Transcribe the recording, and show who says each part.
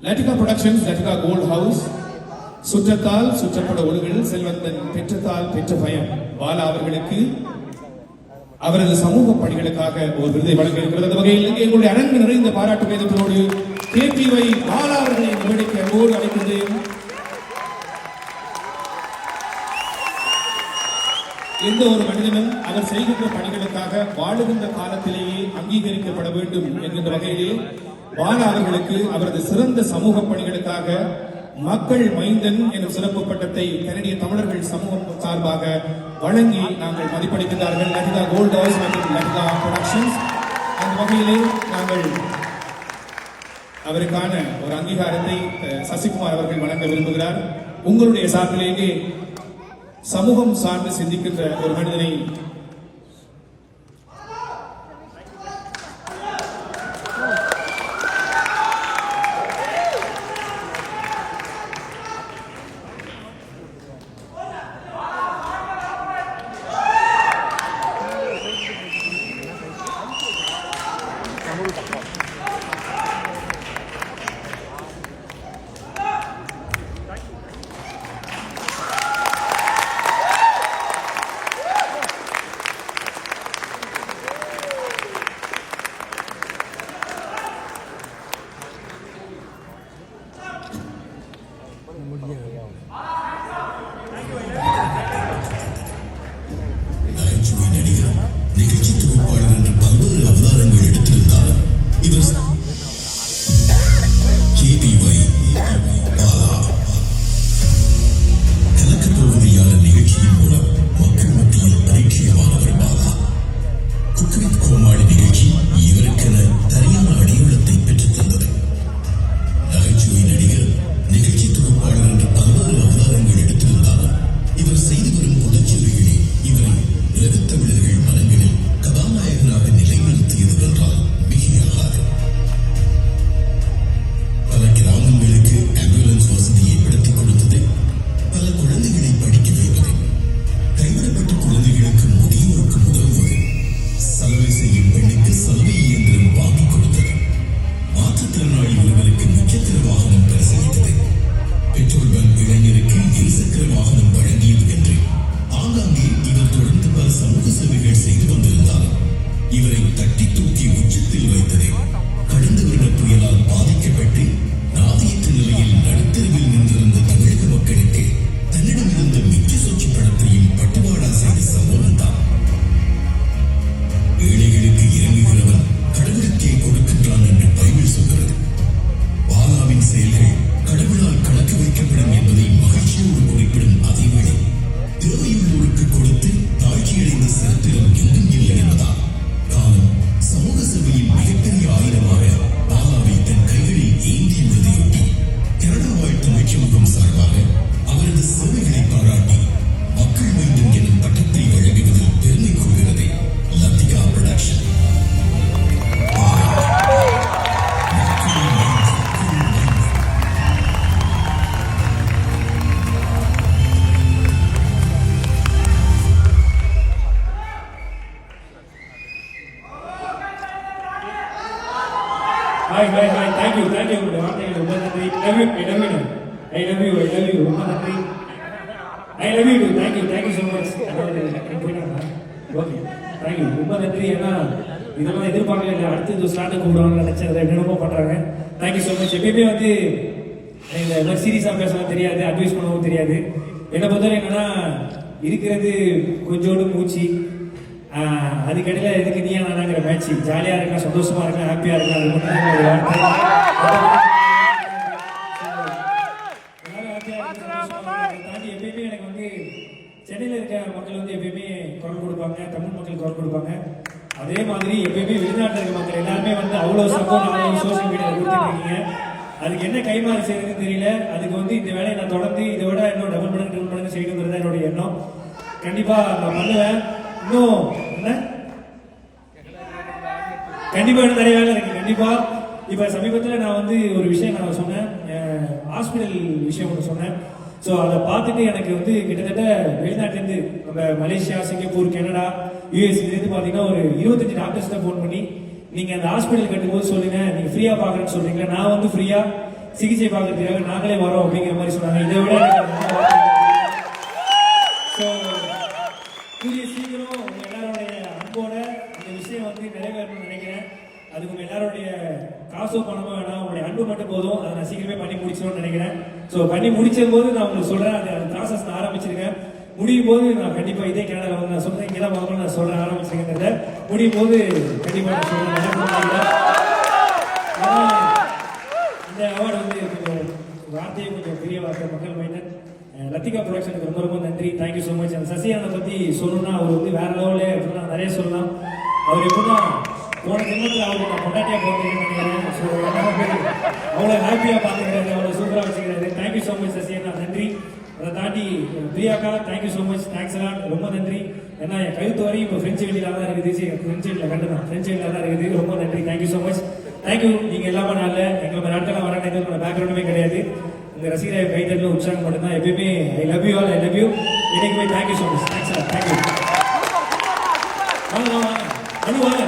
Speaker 1: Latika productions Latika gold house சுற்றத்தால் சுற்றப்பட ஒழுகல் செல்வந்தன் பெற்றத்தால் பெற்ற பயம் பாலா அவர்களுக்கு அவரது சமூக பணிகளுக்காக ஒரு விருதை வழங்க இருக்கிறது அந்த வகையில் இங்கே எங்களுடைய அரங்கு நிறைந்த பாராட்டு வேதத்தோடு கேபிவை பாலா அவர்களை மேடைக்கு அன்போடு அழைக்கின்றேன். எந்த ஒரு மனிதனும் அவர் செய்கின்ற பணிகளுக்காக வாழுகின்ற காலத்திலேயே அங்கீகரிக்கப்பட வேண்டும் என்கின்ற வகையிலே பாலா அவர்களுக்கு அவரது சிறந்த சமூக பணிகளுக்காக மக்கள் மைந்தன் எனும் சிறப்பு பட்டத்தை கனடிய தமிழர்கள் சமூகம் சார்பாக வழங்கி நாங்கள் மதிப்பளிக்கிறார்கள் லலிதா கோல்ட் ஹவுஸ் மற்றும் லலிதா ப்ரொடக்ஷன்ஸ் அந்த வகையிலே நாங்கள் அவருக்கான ஒரு அங்கீகாரத்தை சசிகுமார் அவர்கள் வழங்க விரும்புகிறார். உங்களுடைய சார்பிலேயே சமூகம் சார்ந்து சிந்திக்கின்ற ஒரு மனிதனை
Speaker 2: Thank you. Give it to me.
Speaker 3: Hi hi hi thank you thank you உங்களுடைய வார்த்தைகள் ரொம்ப நன்றி love you I love you I love you I love you ரொம்ப நன்றி I love you thank you thank you so much போயிட்டாங்க okay thank you ரொம்ப நன்றி ஏன்னா இதெல்லாம் எதிர்பார்க்கல. இல்லை அடுத்து இந்த ஸ்டார்ட் கூப்பிடுவாங்க நினைச்சேன். அதை என்னென்னமோ பண்ணுறாங்க தேங்க்யூ ஸோ மச் எப்பயுமே வந்து இந்த மாதிரி சீரியஸாக பேசவும் தெரியாது. அட்வைஸ் பண்ணவும் தெரியாது. என்னை பொறுத்தவரை என்னன்னா இருக்கிறது கொஞ்சோடு மூச்சு. அதுக்கடையில் எதுக்கு நீயா நானாங்கிற மேட்ச் ஜாலியாக இருக்கலாம் சந்தோஷமா இருக்கலாம் ஹாப்பியாக இருக்கலாம் அது மட்டும் தான் ஒரு வார்த்தை. எப்பயுமே எனக்கு வந்து சென்னையில் இருக்க மக்கள் வந்து எப்பயுமே குரல் கொடுப்பாங்க தமிழ் மக்கள் குரல் கொடுப்பாங்க. அதே மாதிரி எப்பயுமே வெளிநாட்டில் இருக்க மக்கள் எல்லாருமே வந்து அவ்வளோ சப்போர்ட் அவ்வளோ சோஷியல் மீடியாவில் கொடுத்துட்டு இருக்கீங்க. அதுக்கு என்ன கைமாறி செய்யறதுன்னு தெரியல. அதுக்கு வந்து இந்த வேலையை நான் தொடர்ந்து இதை விட இன்னும் டபுள் மடங்கு டபுள் மடங்கு செய்யணுங்கிறது என்னுடைய எண்ணம். கண்டிப்பா நான் பண்ணுவேன். இன்னும் என்ன? கண்டிப்பா இன்னும் நிறைய வேலை இருக்கு கண்டிப்பா. இப்ப சமீபத்துல நான் வந்து ஒரு விஷயம் நான் சொன்னேன். ஹாஸ்பிட்டல் விஷயம் ஒன்று சொன்னேன். ஸோ அதை பார்த்துட்டு எனக்கு வந்து கிட்டத்தட்ட வெளிநாட்டிலேருந்து நம்ம மலேசியா சிங்கப்பூர் கனடா யூஎஸ்லேருந்து பார்த்தீங்கன்னா ஒரு இருபத்தஞ்சு டாக்டர்ஸ் தான் ஃபோன் பண்ணி நீங்கள் அந்த ஹாஸ்பிட்டல் கட்டும்போது சொல்லுங்க நீங்கள் ஃப்ரீயாக பார்க்குறேன்னு சொல்றீங்களா? நான் வந்து ஃப்ரீயாக சிகிச்சை பார்க்கறதுக்காக நாங்களே வரோம் அப்படிங்கிற மாதிரி சொன்னாங்க. இதை விட காசோ பணமோ வேணாம் உங்களுடைய அன்பு மட்டும் போதும். அதை நான் சீக்கிரமே பண்ணி முடிச்சிடும்னு நினைக்கிறேன். ஸோ பண்ணி முடிச்ச போது நான் உங்களுக்கு சொல்றேன். அந்த ப்ராசஸ் நான் ஆரம்பிச்சிருக்கேன். முடியும் போது நான் கண்டிப்பா இதே கேனல வந்து நான் சொல்றேன். இங்கே தான் முதல்ல நான் சொல்றேன் ஆரம்பிச்சிருக்கேன் முடியும் போது கண்டிப்பாக நான் சொல்றேன். இந்த அவார்டு வந்து கொஞ்சம் வார்த்தையும் கொஞ்சம் பெரிய வார்த்தை மக்கள் மைண்டட் லத்திகா ப்ரொடக்ஷனுக்கு ரொம்ப ரொம்ப நன்றி. தேங்க்யூ ஸோ மச் அந்த சசியானை பற்றி சொல்லணும்னா அவர் வந்து வேற லெவலே அப்படின்னா நிறைய சொல்லலாம். அவர் எப்படின்னா போன ஜென்மத்தில் அவருக்கு நான் பொண்டாட்டியா போகிறேன்னு அவ்வளோ ஹாப்பியாக பார்த்துக்கிறாரு அவ்வளோ சூப்பராக வச்சுக்கிறாரு தேங்க்யூ ஸோ மச் சசியண்ணா நன்றி. அதை தாண்டி பிரியாக்கா thank you so much thanks எல்லாம் ரொம்ப நன்றி. ஏன்னா என் கழுத்து வரையும் இப்போ ஃப்ரெஞ்சு வெளியில தான் இருக்குது. சரி ஃப்ரெஞ்சு வெளியில் கண்டுதான் ஃப்ரெஞ்சு வெளியில தான் இருக்குது. ரொம்ப நன்றி. தேங்க்யூ ஸோ மச் தேங்க்யூ நீங்கள் எல்லாமே நாளில் எங்களை நாட்கள்லாம் வர எங்களுக்கு பேக்ரவுண்டுமே கிடையாது. உங்க ரசிகரை கைத்தட்டில் உற்சாகம் மட்டும்தான் எப்பயுமே I love you all I love you எனக்குமே thank you so much thanks thank you வாங்க வாங்க அனு வாங்க.